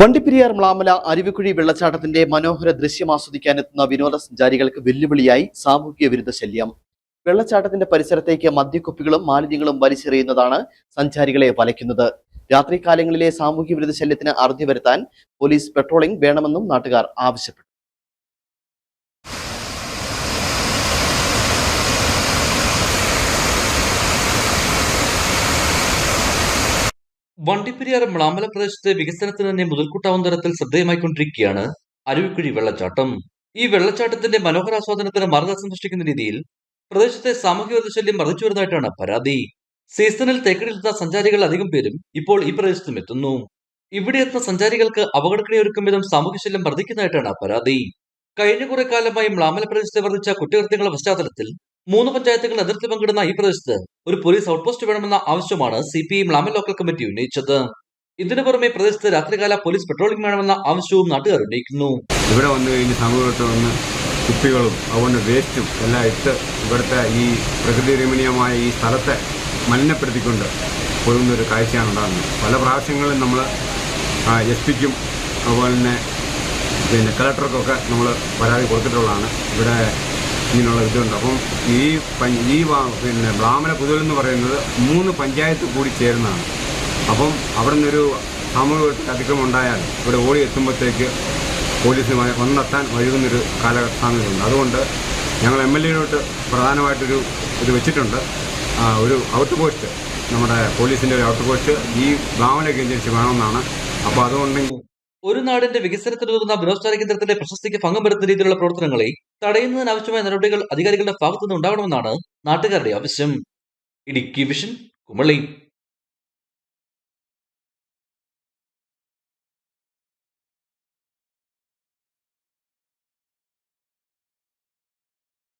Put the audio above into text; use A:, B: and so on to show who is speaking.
A: വണ്ടിപ്പെരിയാർ മ്ലാമല അരുവിക്കുഴി വെള്ളച്ചാട്ടത്തിന്റെ മനോഹര ദൃശ്യം ആസ്വദിക്കാനെത്തുന്ന വിനോദസഞ്ചാരികൾക്ക് വെല്ലുവിളിയായി സാമൂഹിക വിരുദ്ധ ശല്യം. വെള്ളച്ചാട്ടത്തിന്റെ പരിസരത്തേക്ക് മദ്യക്കുപ്പികളും മാലിന്യങ്ങളും വലിച്ചെറിയുന്നതാണ് സഞ്ചാരികളെ വലയ്ക്കുന്നത്. രാത്രികാലങ്ങളിലെ സാമൂഹ്യ വിരുദ്ധ ശല്യത്തിന് അറുതി വരുത്താൻ പോലീസ് പെട്രോളിംഗ് വേണമെന്നും നാട്ടുകാർ ആവശ്യപ്പെട്ടു.
B: വണ്ടിപ്പെരിയാർ മ്ലാമല പ്രദേശത്തെ വികസനത്തിന് തന്നെ മുതൽക്കൂട്ടാവുന്ന തരത്തിൽ ശ്രദ്ധേയമായിക്കൊണ്ടിരിക്കുകയാണ് അരുവിക്കുഴി വെള്ളച്ചാട്ടം. ഈ വെള്ളച്ചാട്ടത്തിന്റെ മനോഹരാസ്വാദനത്തിന് മാർഗദർശനം സൃഷ്ടിക്കുന്ന രീതിയിൽ പ്രദേശത്തെ സാമൂഹ്യ വിരുദ്ധ ശല്യം വർദ്ധിച്ചു വരുന്നതായിട്ടാണ് പരാതി. സീസണിൽ തേക്കടിലെത്തുന്ന സഞ്ചാരികൾ അധികം പേരും ഇപ്പോൾ ഈ പ്രദേശത്തും എത്തുന്നു. ഇവിടെ എത്തുന്ന സഞ്ചാരികൾക്ക് അപകടക്കിടയൊരുക്കും വിധം സാമൂഹ്യശല്യം വർദ്ധിക്കുന്നതായിട്ടാണ് പരാതി. കഴിഞ്ഞ കുറെ കാലമായി മ്ലാമല പ്രദേശത്തെ വർദ്ധിച്ച കുറ്റകൃത്യങ്ങളുടെ പശ്ചാത്തലത്തിൽ മൂന്ന് പഞ്ചായത്തുകൾ അതിർത്തി പങ്കിടുന്ന ഈ പ്രദേശത്ത് ഒരു പോലീസ് ഔട്ട്പോസ്റ്റ് വേണമെന്ന ആവശ്യമാണ് സി പി എം ലാമൻ ലോക്കൽ കമ്മിറ്റി ഉന്നയിച്ചത്. ഇതിനു പുറമെ പ്രദേശത്ത് രാത്രികാല പോലീസ് പെട്രോളിംഗ് വേണമെന്ന ആവശ്യവും നാട്ടുകാർ ഉന്നയിക്കുന്നു.
C: ഇവിടെ വന്നു കഴിഞ്ഞ് സമീപത്ത് വന്ന് കുപ്പികളും അതുകൊണ്ട് വേസ്റ്റും എല്ലാം ഇട്ട് ഇവിടുത്തെ ഈ പ്രകൃതി രമണീയമായ ഈ സ്ഥലത്തെ മലിനപ്പെടുത്തിക്കൊണ്ട് പോകുന്നൊരു കാഴ്ചയാണ് ഉണ്ടാകുന്നത്. പല പ്രാവശ്യങ്ങളിലും നമ്മൾ എസ് പിക്കും അതുപോലെ തന്നെ പിന്നെ കളക്ടർക്കൊക്കെ നമ്മൾ പരാതി കൊടുത്തിട്ടുള്ളതാണ്. ഇവിടെ ഇങ്ങനെയുള്ള ഇതുണ്ട്. അപ്പം ഈ ഈ പിന്നെ ബ്രാഹ്മണ പുതുവൽ എന്ന് പറയുന്നത് മൂന്ന് പഞ്ചായത്ത് കൂടി ചേരുന്നതാണ്. അപ്പം അവിടെ നിന്നൊരു സാമൂഹിക അതിക്രമം ഉണ്ടായാൽ ഇവിടെ ഓടി എത്തുമ്പോഴത്തേക്ക് പോലീസുമായി വന്നെത്താൻ വഴുകുന്നൊരു കാലസാമ്യതയുണ്ട് അതുകൊണ്ട് ഞങ്ങൾ എം എൽ എയിലോട്ട് പ്രധാനമായിട്ടൊരു ഇത് വെച്ചിട്ടുണ്ട്. ഒരു ഔട്ട് പോസ്റ്റ് നമ്മുടെ പോലീസിന്റെ ഒരു ഔട്ട് പോസ്റ്റ് ഈ ബ്രാഹ്മണ കേന്ദ്രീകരിച്ച് വേണമെന്നാണ്. അപ്പോൾ അതുകൊണ്ടെങ്കിൽ
B: ഒരു നാടിന്റെ വികസനത്തിനുതകുന്ന വിനോദസഞ്ചാര കേന്ദ്രത്തിന്റെ പ്രശസ്തിക്ക് ഭംഗം വരുത്തുന്ന രീതിയിലുള്ള പ്രവർത്തനങ്ങളെ തടയുന്നതിനാവശ്യമായ നടപടികൾ അധികാരികളുടെ ഭാഗത്തുനിന്ന് ഉണ്ടാവണമെന്നാണ് നാട്ടുകാരുടെ ആവശ്യം. ഇടുക്കി വിഷൻ കുമളി.